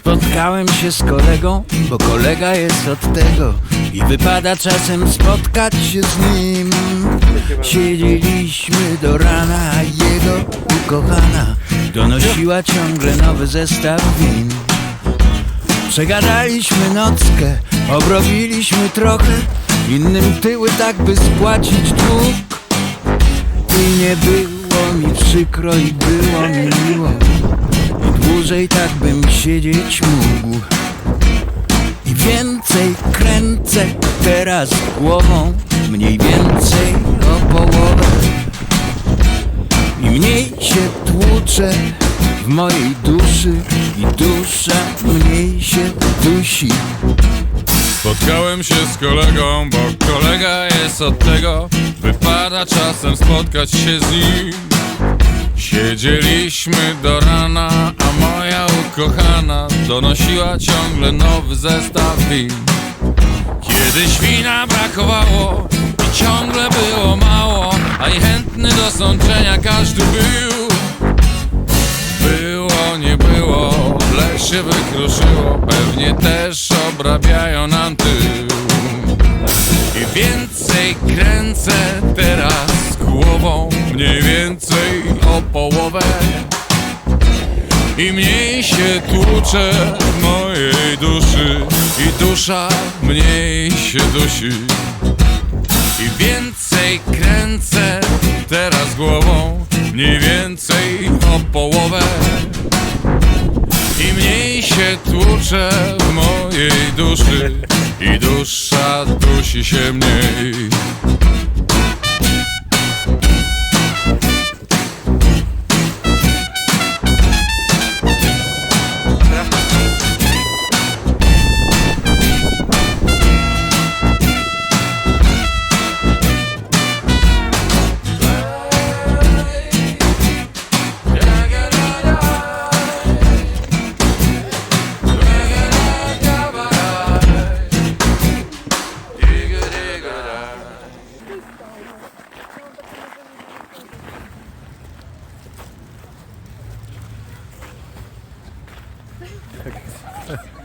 Spotkałem się z kolegą, bo kolega jest od tego I wypada czasem spotkać się z nim. Siedzieliśmy do rana, a jego ukochana Donosiła ciągle nowy zestaw win. Przegadaliśmy nockę, obrobiliśmy trochę Innym tyły tak by spłacić dług. I nie było mi przykro i było mi miło dłużej tak bym siedzieć mógł. I więcej kręcę teraz głową Mniej więcej o połowę. I mniej się tłuczę w mojej duszy I dusza mniej się dusi. Spotkałem się z kolegą, bo kolega jest od tego Wypada czasem spotkać się z nim. Siedzieliśmy do rana, a moja ukochana Donosiła ciągle nowy zestaw win. Kiedyś wina brakowało i ciągle było mało A i chętny do sączenia każdy był. Było, nie było, w lesie wykruszyło Pewnie też obrabiają nam tył. I więcej kręcę teraz głową Mniej więcej o połowę I mniej się tłuczę w mojej duszy I dusza mniej się dusi. I więcej kręcę teraz głową Mniej więcej o połowę. I mniej się tłuczę w mojej duszy I dusza dusi się mniej Perfect.